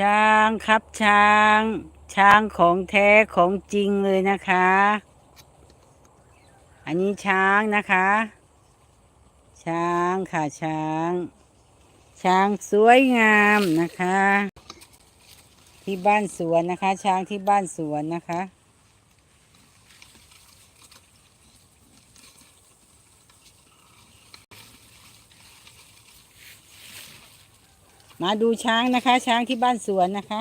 ช้างครับช้าง ช้างของแท้ของจริงเลยนะคะ อันนี้ช้างนะคะ ช้างค่ะช้าง ช้างสวยงามนะคะ ที่บ้านสวนนะคะ ช้างที่บ้านสวนนะคะ มาดูช้างนะคะ ช้างที่บ้านสวนนะคะ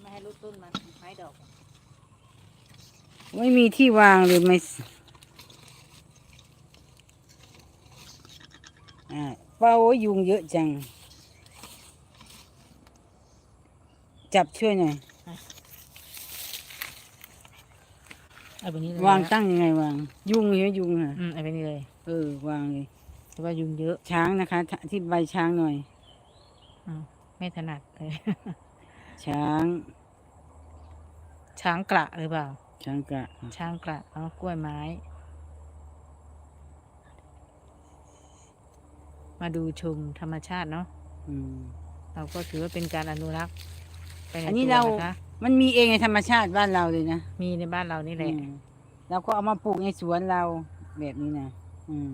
ไม่ให้รุดต้นมันไม้ดอก ไม่มีที่วางเลยไม่ สอ่าเป้ายุงเยอะจัง จับช่วยหน่อย เอาแบบนี้เลยวางนะตั้งยังไงวาง ยุงเยอะยุงอะอืมเอาแบบนี้เลยเออ วางเลยแต่ว่ายุงเยอะช้างนะคะทที่ใบช้างหน่อยอืมไม่ถนัดเลย ช้าง ช้างกระหรือเปล่า ช้างกะช้างกระเอากล้วยไม้ มาดูชมธรรมชาติเนาะอืม เราก็ถือว่าเป็นการอนุรักษ์ไปในอันนี้ตัวเรา นะคะมันมีเองในธรรมชาติบ้านเราเลยนะมีในบ้านเรานี่แหละอืมเราก็เอามาปลูกในสวนเราแบบนี้นะอืม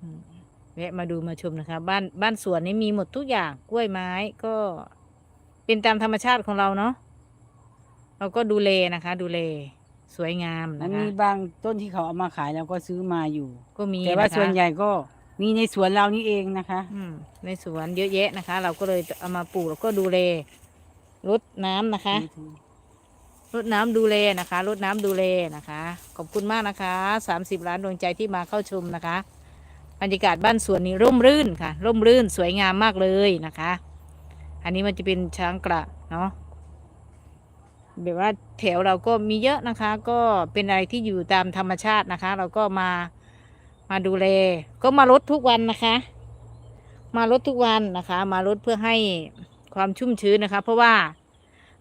อืมแวะมาดูมาชมนะคะ บ้านบ้านสวนนี้มีหมดทุกอย่างกล้วยไม้ก็ เป็นตามธรรมชาติของเราเนาะเราก็ดูเลนะคะ ดูเล สวยงามมันะนคะมีบางต้นที่เขาเอามาขายเราก็ซื้อมาอยู่ ก็มีแต่ว่านะคะส่วนใหญ่ก็มีในสวนเรานี่เองนะคะ อืมในสวนเยอะแยะนะคะ เราก็เลยเอามาปลูกแล้วก็ดูเลรดน้ำนะคะรดน้ำดูเลนะคะรดน้ำดูเลนะคะ ขอบคุณมากนะคะสามสิบล้านดวงใจที่มาเข้าชมนะคะบรรยากาศบ้านสวนนี้ร่มรื่นค่ะ ร่มรื่นสวยงามมากเลยนะคะ อันนี้มันจะเป็นช้างกระเนาะ แบบว่าแถวเราก็มีเยอะนะคะ ก็เป็นอะไรที่อยู่ตามธรรมชาตินะคะ เราก็มามาดูแล ก็มารดทุกวันนะคะ มารดทุกวันนะคะ มารดเพื่อให้ความชุ่มชื้นนะคะ เพราะว่า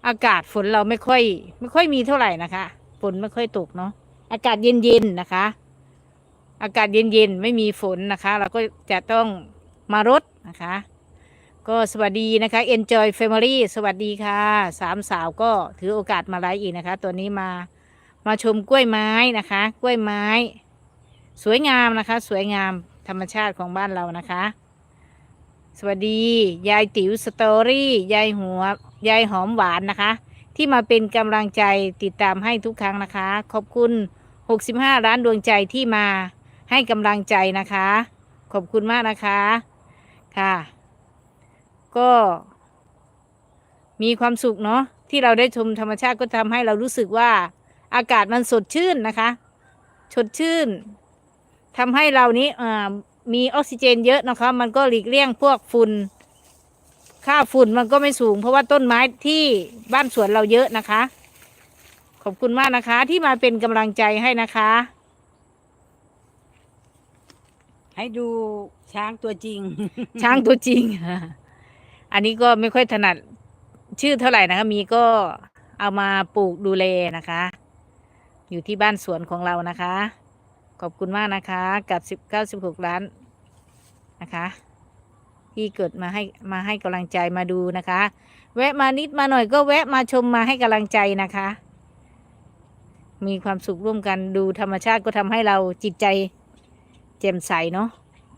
อากาศฝนเราไม่ค่อย ไม่ค่อยมีเท่าไหร่นะคะฝนไม่ค่อยตกเนาะอากาศเย็นๆนะคะ อากาศเย็นๆไม่มีฝนนะคะ เราก็จะต้องมารดนะคะ ก็สวัสดีนะคะ Enjoy Family สวัสดีค่ะสามสาวก็ถือโอกาสมาไลฟ์อีกนะคะ ตัวนี้มามาชมกล้วยไม้นะคะ กล้วยไม้ สวยงามนะคะ สวยงามธรรมชาติของบ้านเรานะคะ สวัสดี ยายติ๋วสตอรี่ยายหัวยายหอมหวานนะคะ ที่มาเป็นกำลังใจติดตามให้ทุกครั้งนะคะ ขอบคุณ 65 ล้านดวงใจที่มาให้กำลังใจนะคะ ขอบคุณมากนะคะค่ะ ก็มีความสุขเนาะที่เราได้ชมธรรมชาติก็ทำให้เรารู้สึกว่าอากาศมันสดชื่นนะคะสดชื่นทำให้เรานี้อ่ามีออกซิเจนเยอะนะคะ มันก็หลีกเลี่ยงพวกฝุ่นค่าฝุ่นมันก็ไม่สูง เพราะว่าต้นไม้ที่บ้านสวนเราเยอะนะคะ ขอบคุณมากนะคะ ที่มาเป็นกำลังใจให้นะคะ ให้ดูช้างตัวจริง ช้างตัวจริง อันนี้ก็ไม่ค่อยถนัดชื่อเท่าไหร่นะคะ มีก็เอามาปลูกดูแลนะคะ อยู่ที่บ้านสวนของเรานะคะ ขอบคุณมากนะคะ กับสิบเก้าสิบหกล้านนะคะ ที่เกิดมาให้มาให้กำลังใจมาดูนะคะ แวะมานิดมาหน่อยก็แวะมาชมมาให้กำลังใจนะคะ มีความสุขร่วมกันดูธรรมชาติก็ทำให้เราจิตใจแจ่มใสเนาะ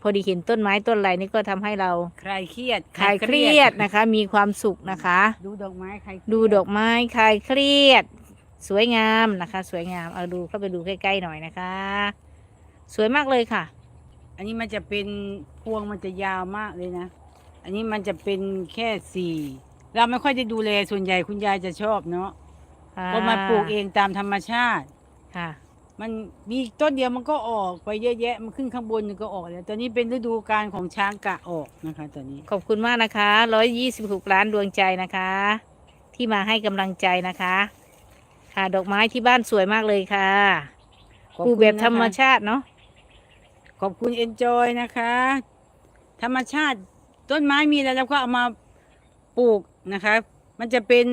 อดีเห็นต้นไม้ต้นอะไรนี่ก็ทำให้เราใครเครียดคลายเครียดนะคะ มีความสุขนะคะ ดูดอกไม้ใครเครียดูดอกไม้คลายเครียด สวยงามนะคะ สวยงามเอาดูเข้าไปดูใกล้ๆหน่อยนะคะ สวยมากเลยค่ะ อันนี้มันจะเป็นพวงมันจะยาวมากเลยนะ อันนี้มันจะเป็นแค่สี่เราไม่ค่อยได้ดูแลส่วนใหญ่คุณยายจะชอบเนาะก็มาปลูกเองตามธรรมชาติค่ะ มันมีต้นเดียวมันก็ออกไปเยอะแยะมันขึ้นข้างบนมันก็ออกแล้วตอนนี้เป็นฤดูการของช้างกะออกนะคะตอนนี้ ขอบคุณมากนะคะร้อยยี่สิบหกล้านดวงใจนะคะ ที่มาให้กำลังใจนะคะ ค่ะดอกไม้ที่บ้านสวยมากเลยค่ะขอบปลูคุกณแบบนะคะธรรมชาติเนาะขอบคุณเอนจอยนะคะ ธรรมชาติต้นไม้มีแล้วเราก็เอามาปลูกนะคะ มันจะเป็น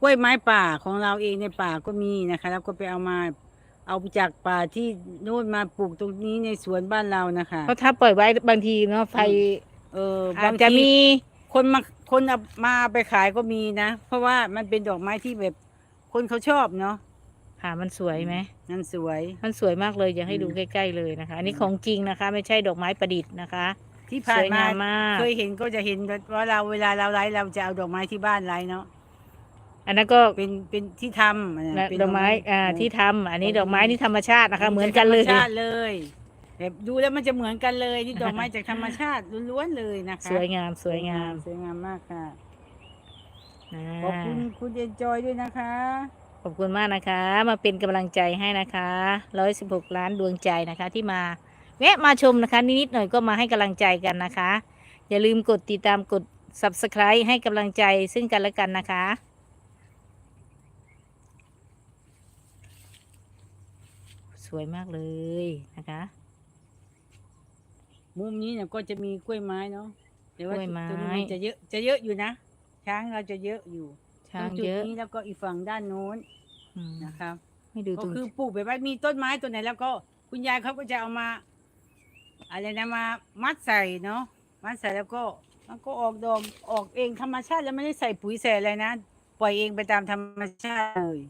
กล้วยไม้ป่าของเราเองในป่าก็มีนะคะ แล้วก็ไปเอามา เอาจากป่าที่โน่นมาปลูกตรงนี้ในสวนบ้านเรานะคะเพราะถ้าปล่อยไว้บางทีเนาะไฟเอออาบาจงจะทีมีคนมาคนเอามาไปขายก็มีนะ เพราะว่ามันเป็นดอกไม้ที่แบบคนเขาชอบเนาะค่ะมันสวยไหมนั่นสวย มันสวยมากเลยอยากให้อืมดูใกล้ๆเลยนะคะ อันนี้ของจริงนะคะ ไม่ใช่ดอกไม้ประดิษฐ์นะคะ ที่สผ่านวยมางามมากเคยเห็นก็จะเห็นว่าเราเวลาเราไลฟ์เราจะเอาดอกไม้ที่บ้านไลฟ์เนาะ อันนั้นก็เป็นเป็นที่ทำอะนะและเป็นดอกไม้อ่าเที่ทำอันนี้ดดออกกไม้ไม้นี่ธรรมชาตินะคะ เหมือนกันเลย ธรรมชาติเลยแบบดูแล้วมันจะเหมือนกันเลยนี่ดอกไม้จากธรรมชาติล้วนๆเลยนะคะสวยงามสวยงามสวยงามมากค่ะอ่าขอบคุณคุณเอนจอยด้วยนะคะ ขอบคุณมากนะคะ มาเป็นกำลังใจให้นะคะร้อยสิบหกล้านดวงใจนะคะ ที่มาแวะมาชมนะคะ นิดๆหน่อยก็มาให้กำลังใจกันนะคะ อย่าลืมกดติดตามกด subscribe ให้กำลังใจซึ่งกันและกันนะคะ วยมากเลยนะคะมุมนี้เนี่ยก็จะมีกล้วยไม้เนาะแต่ว่ากล้วยไม้ตรงนี้นจะเยอะจะเยอะอยู่นะ ช้างเราจะเยอะอยู่ช้างตรงจุดเยอะนี้แล้วก็อีกฝั่งด้านโน้นอืมนะครับให้ดูก็ตรงคือปลูกแบบว่ามีต้นไม้ตัวไหนแล้วก็คุณยายเขาก็จะเอามาอะไรนะมามัดใส่เนาะมัดใส่แล้วก็มันก็ออกดอกออกเองธรรมชาติแล้วไม่ได้ใส่ปุ๋ยใส่อะไรนะปล่อยเองไปตามธรรมชาติเลย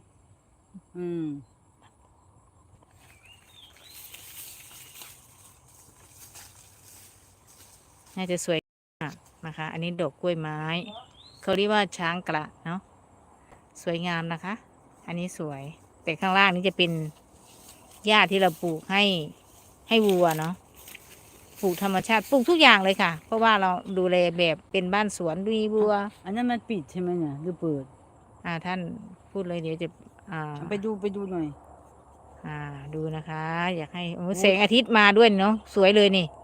อืม น่าจะสวยมากนะคะ อันนี้ดอกกล้วยไม้ เขาเรียกว่าช้างกระเนาะสวยงามนะคะ อันนี้สวย แต่ข้างล่างนี้จะเป็นหญ้าที่เราปลูกให้ให้วัวเนาะปลูกธรรมชาติปลูกทุกอย่างเลยค่ะ เพราะว่าเราดูแลแบบเป็นบ้านสวนมีวัว อันนั้นมันปิดใช่ไหมเนี่ยหรือเปิด อ่าท่านพูดเลยเดี๋ยวจะอ่าเอาไปดูไปดูหน่อย อ่าดูนะคะ อยากให้โอ้แสงอาทิตย์มาด้วยเนาะสวยเลยนี่ลื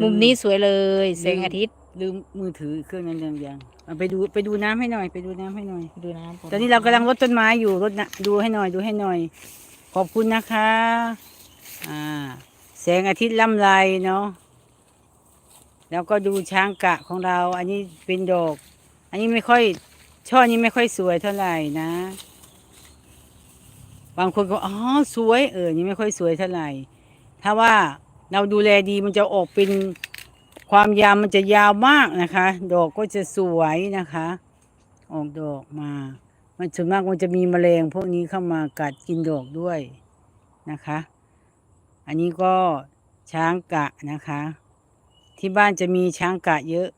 มุมนี้สวยเลยลืมแสงอาทิตย์ลืมมือถือเครื่องนั้นยังยังเอาไปดูไปดูน้ำให้หน่อย ไปดูน้ำให้หน่อย ดูนะผมตอนนี้เรากำลังรดต้นไม้อยู่รดนะดูให้หน่อยดูให้หน่อย ขอบคุณนะคะ อ่า แสงอาทิตย์ล่ำไรเนาะแล้วก็ดูช้างกะของเรา อันนี้เป็นดอก อันนี้ไม่ค่อย ช่อนี้ไม่ค่อยสวยเท่าไหร่นะ บางคนก็อ๋อสวยเออนี่ไม่ค่อยสวยเท่าไหร่ ถ้าว่า เราดูแลดีมันจะออกเป็นความยาวมันจะยาวมากนะคะ ดอกก็จะสวยนะคะ ออกดอกมา มันส่วนมากมันจะมีแมลงพวกนี้เข้ามากัดกินดอกด้วยนะคะ อันนี้ก็ช้างกะนะคะ ที่บ้านจะมีช้างกะเยอะ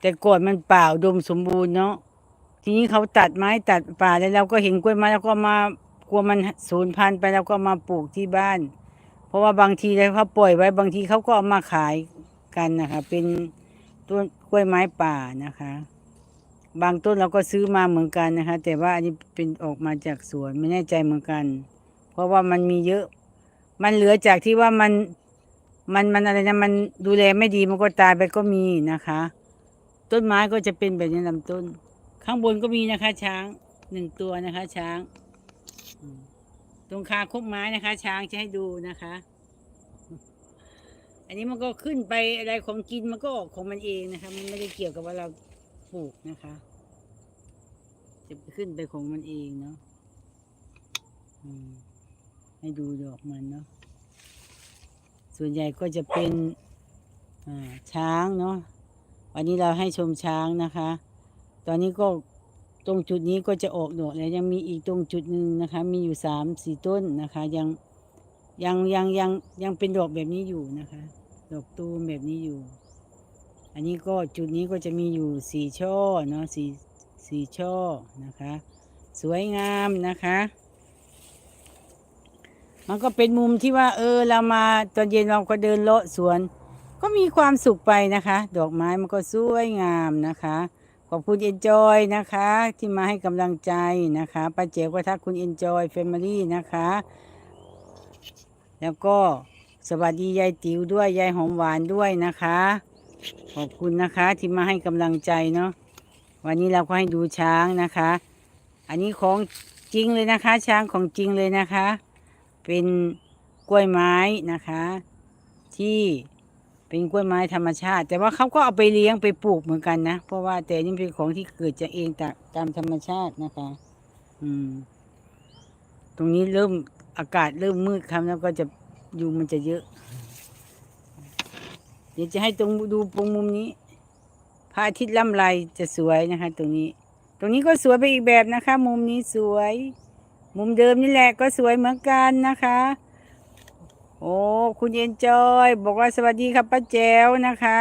แต่ก่อนมันเปล่าดมสมบูรณ์เนาะทีนี้เขาตัดไม้ตัดป่าแล้วเราก็เห็นกล้วยไม้แล้วก็มากลัวมันสูญพันธุ์ไปแล้วก็มาปลูกที่บ้าน เพราะว่าบางทีแล้วเขาปล่อยไว้บางทีเขาก็เอามาขายกันนะคะ เป็นต้นกล้วยไม้ป่านะคะ บางต้นเราก็ซื้อมาเหมือนกันนะคะ แต่ว่าอันนี้เป็นออกมาจากสวนไม่แน่ใจเหมือนกัน เพราะว่ามันมีเยอะ มันเหลือจากที่ว่ามันมันมันอะไรนะมันดูแลไม่ดีมันก็ตายไปก็มีนะคะ ต้นไม้ก็จะเป็นแบบนี้ลำต้น ข้างบนก็มีนะคะ ช้างหนึ่งตัวนะคะ ช้าง ตรงคาคบไม้นะคะ ช้างจะให้ดูนะคะ อันนี้มันก็ขึ้นไปอะไรของกินมันก็ออกของมันเองนะคะ มันไม่ได้เกี่ยวกับว่าเราปลูกนะคะ จะขึ้นไปของมันเองเนาะให้ดูดอกมันเนาะส่วนใหญ่ก็จะเป็นช้างเนาะวันนี้เราให้ชมช้างนะคะ ตอนนี้ก็ ตรงจุดนี้ก็จะออกดอกแล้วยังมีอีกตรงจุดหนึ่งนะคะ มีอยู่สามสี่ต้นนะคะ ยังยังยังยังยังเป็นดอกแบบนี้อยู่นะคะ ดอกตูมแบบนี้อยู่ อันนี้ก็จุดนี้ก็จะมีอยู่สี่ช่อเนาะสี่สี่ช่อนะคะ สวยงามนะคะ มันก็เป็นมุมที่ว่า เออ เรามาตอนเย็นเราก็เดินเลาะสวน ก็มีความสุขไปนะคะ ดอกไม้มันก็สวยงามนะคะ ขอบคุณเอนจอยนะคะ ที่มาให้กำลังใจนะคะป้าเจ๋วก็ทักคุณเอนจอยแฟมิลี่นะคะ แล้วก็สวัสดียายติ๋วด้วยยายหอมหวานด้วยนะคะ ขอบคุณนะคะที่มาให้กำลังใจเนาะวันนี้เราก็ให้ดูช้างนะคะ อันนี้ของจริงเลยนะคะ ช้างของจริงเลยนะคะ เป็นกล้วยไม้นะคะ ที่ เป็นกล้วยไม้ธรรมชาติ แต่ว่าเขาก็เอาไปเลี้ยงไปปลูกเหมือนกันนะ เพราะว่าแต่นี่เป็นของที่เกิดจากเองตามธรรมชาตินะคะ อืม ตรงนี้เริ่มอากาศเริ่มมืดครับแล้วก็จะยุงมันจะเยอะ เดี๋ยวจะให้ตรงดูตรงมุมนี้พระอาทิตย์ล่ำไรจะสวยนะคะ ตรงนี้ ตรงนี้ก็สวยไปอีกแบบนะคะ มุมนี้สวย มุมเดิมนี่แหละก็สวยเหมือนกันนะคะ อ้คุณเอนจอยบอกว่าสวัสดีครับป้าแจ๋วนะคะ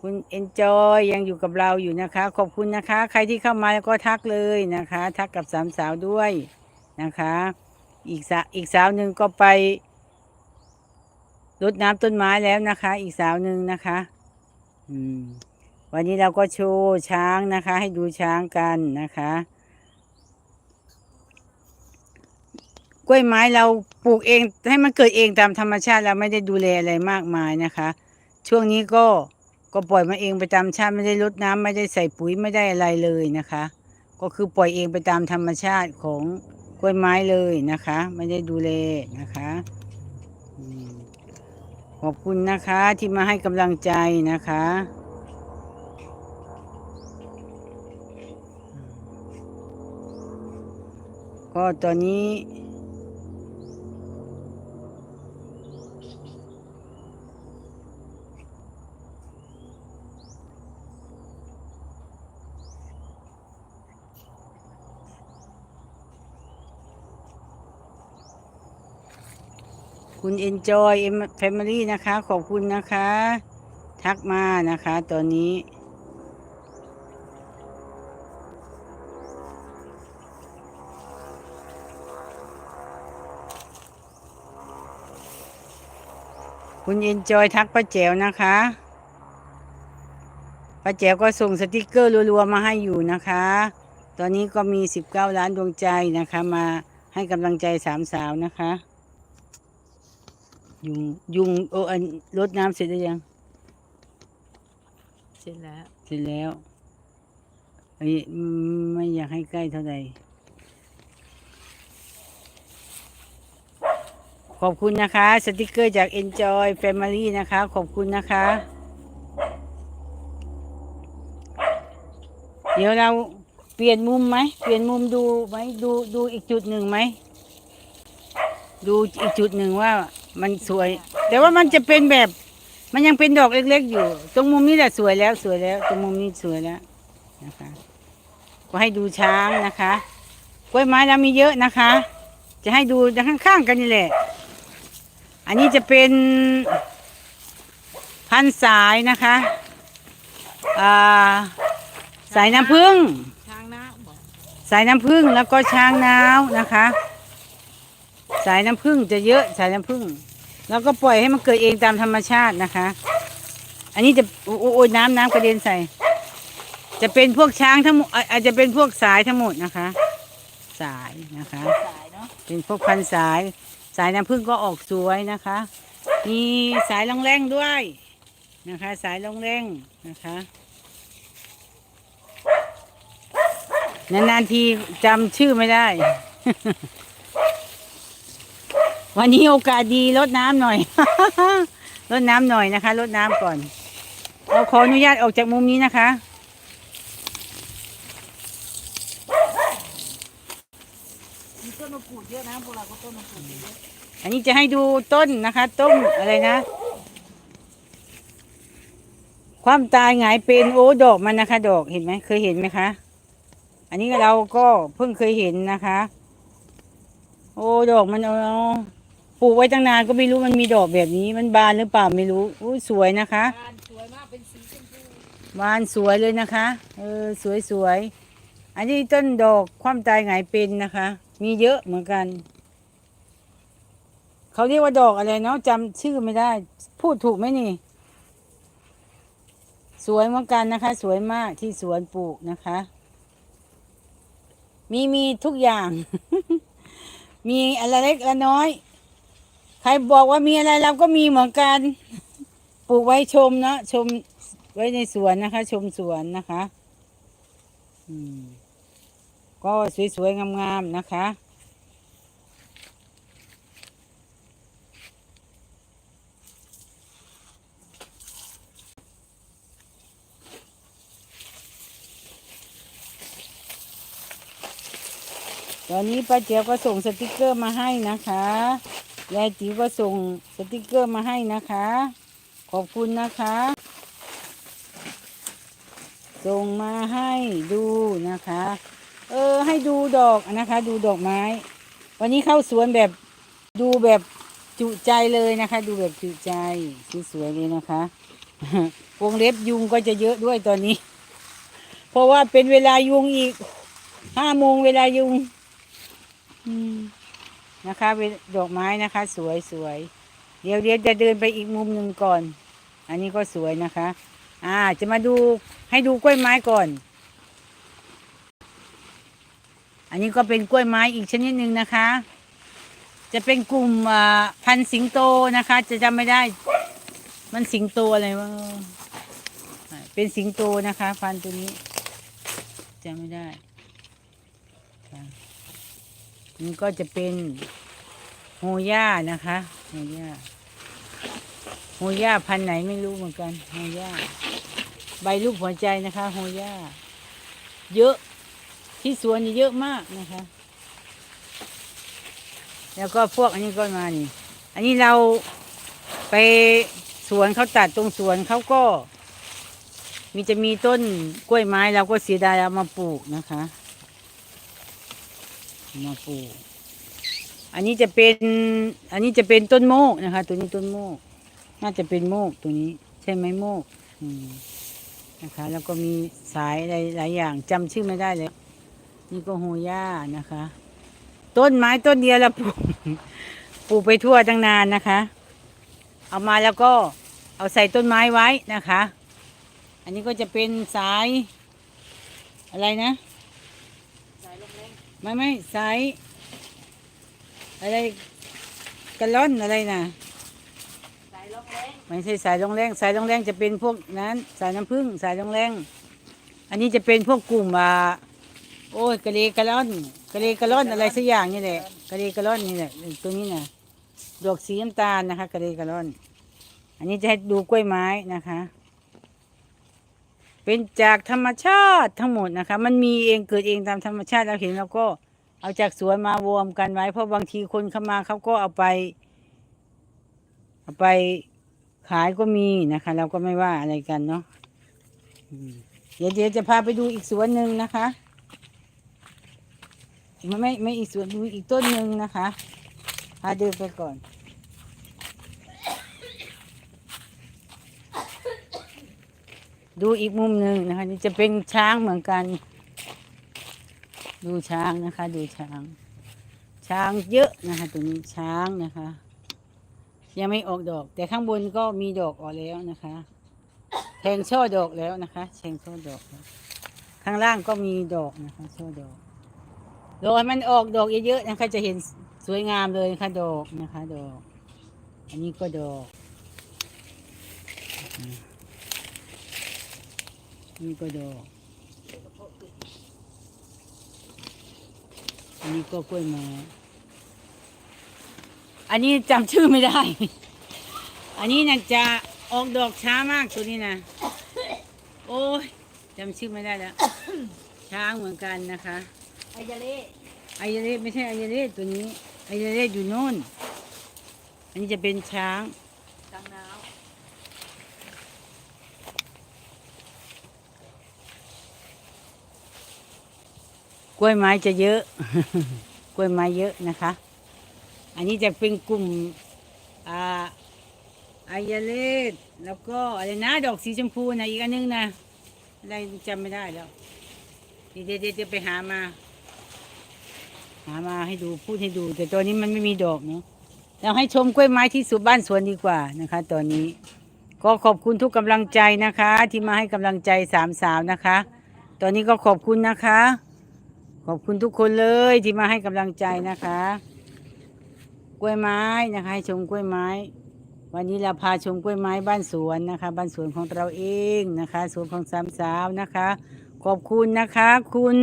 คุณเอนจอยยังอยู่กับเราอยู่นะคะ ขอบคุณนะคะ ใครที่เข้ามาก็ทักเลยนะคะ ทักกับสามสาวด้วยนะคะ อีกสาอีกสาวหนึ่งก็ไปรดน้ำต้นไม้แล้วนะคะ อีกสาวหนึ่งนะคะ อืมวันนี้เราก็โชว์ช้างนะคะ ให้ดูช้างกันนะคะ กล้วยไม้เราปลูกเองให้มันเกิดเองตามธรรมชาติเราไม่ได้ดูแลอะไรมากมายนะคะ ช่วงนี้ก็ก็ปล่อยมาเองไปตามชาติไม่ได้รดน้ำไม่ได้ใส่ปุ๋ยไม่ได้อะไรเลยนะคะ ก็คือปล่อยเองไปตามธรรมชาติของกล้วยไม้เลยนะคะ ไม่ได้ดูแลนะคะขอบคุณนะคะที่มาให้กำลังใจนะคะก็ตอนนี้ Enjoy Family นะคะ ขอบคุณนะคะ ทักมานะคะ ตอนนี้คุณเอ็นจอยทักป้าแจ๋วนะคะป้าแจ๋วก็ส่งสติกเกอร์รัวๆมาให้อยู่นะคะ ตอนนี้ก็มี 19 ล้านดวงใจนะคะ มาให้กำลังใจสามสาวนะคะ ยุงยุงโอ้อันรดน้ำเสร็จหรือยัง เสร็จแล้ว เสร็จแล้วไอ้อืมไม่อยากให้ใกล้เท่าไหร่ขอบคุณนะคะ สติกเกอร์จาก Enjoy Family นะคะ ขอบคุณนะคะ เดี๋ยวเราเปลี่ยนมุมไหม เปลี่ยนมุมดูไหมดูดูอีกจุดหนึ่งไหม ดูอีกจุดหนึ่งว่า มันสวย แต่ว่ามันจะเป็นแบบ มันยังเป็นดอกเล็กๆอยู่ ตรงมุมนี้แหละสวยแล้วสวยแล้ว ตรงมุมนี้สวยแล้วนะคะ ก็ให้ดูช้างนะคะกล้วยไม้เรามีเยอะนะคะ จะให้ดูด้านข้างๆกันนี่แหละ อันนี้จะเป็นพันสายนะคะอ่าสายน้ำผึ้งช้างน้ำสายน้ำผึ้งแล้วก็ช้างน้าวนะคะ สายน้ำผึ้งจะเยอะสายน้ำผึ้ง แล้วก็ปล่อยให้มันเกิดเองตามธรรมชาตินะคะ อันนี้จะโอ้โอ้โอ้ยน้ำน้ำกระเด็นใส่ จะเป็นพวกช้างทั้งหมดอะอาจจะเป็นพวกสายทั้งหมดนะคะ สายนะคะสายเนาะเป็นพวกพันสาย สายน้ำผึ้งก็ออกสวยนะคะ มีสายลองแรงด้วยนะคะ สายลองแรงนะคะนานๆทีจำชื่อไม่ได้ วันนี้โอกาสดีลดน้ำหน่อย ลดน้ำหน่อยนะคะลดน้ำก่อน เราขออนุญาตออกจากมุมนี้นะคะ อันนี้จะให้ดูต้นนะคะต้นอะไรนะ ความตายหงายเป็นโอ้ดอกมันนะคะ ดอกเห็นไหมเคยเห็นไหมคะ อันนี้เราก็เพิ่งเคยเห็นนะคะ โอ้ดอกมันเอา ลูกไว้ตั้งนานก็ไม่รู้มันมีดอกแบบนี้ มันบานหรือเปล่าไม่รู้อุ้ยสวยนะคะบานสวยมากเป็นสีชมพูบานสวยเลยนะคะ เออสวยสวยอันนี้ต้นดอกความตายหงายเป็นนะคะ มีเยอะเหมือนกัน เขาเรียกว่าดอกอะไรเนาะจำชื่อไม่ได้ พูดถูกไหมนี่ สวยเหมือนกันนะคะ สวยมากที่สวนปลูกนะคะ มีมีทุกอย่าง มีอะไรเล็กอะไรน้อย ใครบอกว่ามีอะไรเราก็มีเหมือนกันปลูกไว้ชมเนาะชมไว้ในสวนนะคะ ชมสวนนะคะอืมก็สวยๆงามๆนะคะตอนนี้ป้าเจียวก็ส่งสติกเกอร์มาให้นะคะ ยายจิ๋วก็ส่งสติกเกอร์มาให้นะคะ ขอบคุณนะคะ ส่งมาให้ดูนะคะ เออ ให้ดูดอกนะคะ ดูดอกไม้ วันนี้เข้าสวนแบบดูแบบจุใจเลยนะคะ ดูแบบจุใจสวยๆเลยนะคะวงเล็บยุงก็จะเยอะด้วยตอนนี้ เพราะว่าเป็นเวลายุงอีกห้าโมงเวลายุง อืม นะคะเวดอกไม้นะคะ สวยสวยเดี๋ยวเดี๋ยวจะเดินไปอีกมุมหนึ่งก่อน อันนี้ก็สวยนะคะ อ่าจะมาดูให้ดูกล้วยไม้ก่อน อันนี้ก็เป็นกล้วยไม้อีกชนิดหนึ่งนะคะ จะเป็นกลุ่มอ่าพันสิงโตนะคะ จะจำไม่ได้ มันสิงโตอะไรวะอ่าเป็นสิงโตนะคะ พันตัวนี้จำไม่ได้ นี่ก็จะเป็นโฮย่านะคะโฮย่าโฮย่าพันไหนไม่รู้เหมือนกันโฮย่าใบรูปหัวใจนะคะโฮย่าเยอะที่สวนอีเยอะมากนะคะ แล้วก็พวกอันนี้ก็มานี่อันนี้เราไปสวนเขาตัดตรงสวนเขาก็ มีจะมีต้นกล้วยไม้เราก็เสียดายเอามาปลูกนะคะ มาปลูกอันนี้จะเป็น อันนี้จะเป็นต้นโมกนะคะ ตัวนี้ต้นโมก น่าจะเป็นโมกตัวนี้ ใช่ไหมโมกนะคะ แล้วก็มีสายอะไรหลายอย่างจำชื่อไม่ได้เลยนี่ก็โฮย่านะคะ ต้นไม้ต้นเดียวเราปลูกปลูกไปทั่วตั้งนานนะคะ เอามาแล้วก็เอาใส่ต้นไม้ไว้นะคะ อันนี้ก็จะเป็นสายอะไรนะ แรงไม่ไม่สายอะไรกระล่อนอะไรนะสายลมแรงไม่ใช่สายรองแรงสายรองแรงจะเป็นพวกนั้น สายน้ำผึ้งสายรองแรง อันนี้จะเป็นพวกกลุ่มอ่าโอ้ยกะเลกะล่อนกะเลกะล่อนอะไรสักอย่างนี่แหละกะเลกะล่อนนี่แหละตัวนี้นะดอกสีน้ำตาลนะคะกะเลกะล่อน อันนี้จะให้ดูกล้วยไม้นะคะ เป็นจากธรรมชาติทั้งหมดนะคะ มันมีเองเกิดเองตามธรรมชาติเราเห็นเราก็เอาจากสวนมารวมกันไว้ เพราะบางทีคนเข้ามาเขาก็เอาไป เอาไปขายก็มีนะคะ เราก็ไม่ว่าอะไรกันเนาะเดี๋ยวเดี๋ยวจะพาไปดูอีกสวนหนึ่งนะคะไม่ไม่ไม่อีกสวนดูอีกต้นหนึ่งนะคะพาเดินไปก่อน ดูอีกมุมหนึ่งนะคะ นี่จะเป็นช้างเหมือนกัน ดูช้างนะคะ ดูช้าง ช้างเยอะนะคะตัวนี้ช้างนะคะ ยังไม่ออกดอก แต่ข้างบนก็มีดอกออกแล้วนะคะแทงช่อดอกแล้วนะคะแทงช่อดอก ข้างล่างก็มีดอกนะคะช่อดอกดอกให้มันออกดอกเยอะๆนะคะ จะเห็นสวยงามเลยนะคะดอกนะคะ ดอก อันนี้ก็ดอก นี่ก็ดอกอันนี้ก็กล้วยไม้อันนี้จำชื่อไม่ได้ อันนี้น่ะจะออกดอกช้ามากตัวนี้นะ โอ้ยจำชื่อไม่ได้แล้ว ช้างเหมือนกันนะคะไอยาเล่อายาเรศไม่ใช่อายาเรศตัวนี้อายาเรศอยู่โน่น อันนี้จะเป็นช้าง กังนาว กล้วยไม้จะเยอะ กล้วยไม้เยอะนะคะ อันนี้จะเป็นกลุ่มอ่าอายาเลศแล้วก็อะไรนะดอกสีชมพูนะอีกอันนึงนะอะไรจำไม่ได้แล้วเดี๋ยวเดี๋ยวจะไปหามา หามาให้ดูพูดให้ดู แต่ตัวนี้มันไม่มีดอกเนาะเราให้ชมกล้วยไม้ที่สุบ้านสวนดีกว่านะคะ ตอนนี้ก็ขอบคุณทุกกำลังใจนะคะ ที่มาให้กำลังใจสามสาวนะคะ ตอนนี้ก็ขอบคุณนะคะ ขอบคุณทุกคนเลยที่มาให้กำลังใจนะคะ กล้วยไม้นะคะให้ชมกล้วยไม้ วันนี้เราพาชมกล้วยไม้บ้านสวนนะคะ บ้านสวนของเราเองนะคะ สวนของสามสาวนะคะ ขอบคุณนะคะ คุณ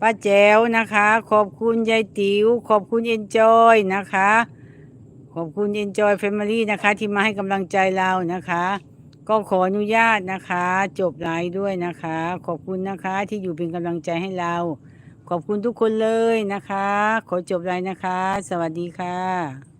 ป้าแจ๋วนะคะ ขอบคุณยายติ๋วขอบคุณเอ็นจอยนะคะ ขอบคุณ Enjoy Family นะคะ ที่มาให้กำลังใจเรานะคะ ก็ขออนุญาตนะคะ จบไลฟ์ด้วยนะคะ ขอบคุณนะคะที่อยู่เป็นกำลังใจให้เรา ขอบคุณทุกคนเลยนะคะ ขอจบไลยนะคะ สวัสดีค่ะ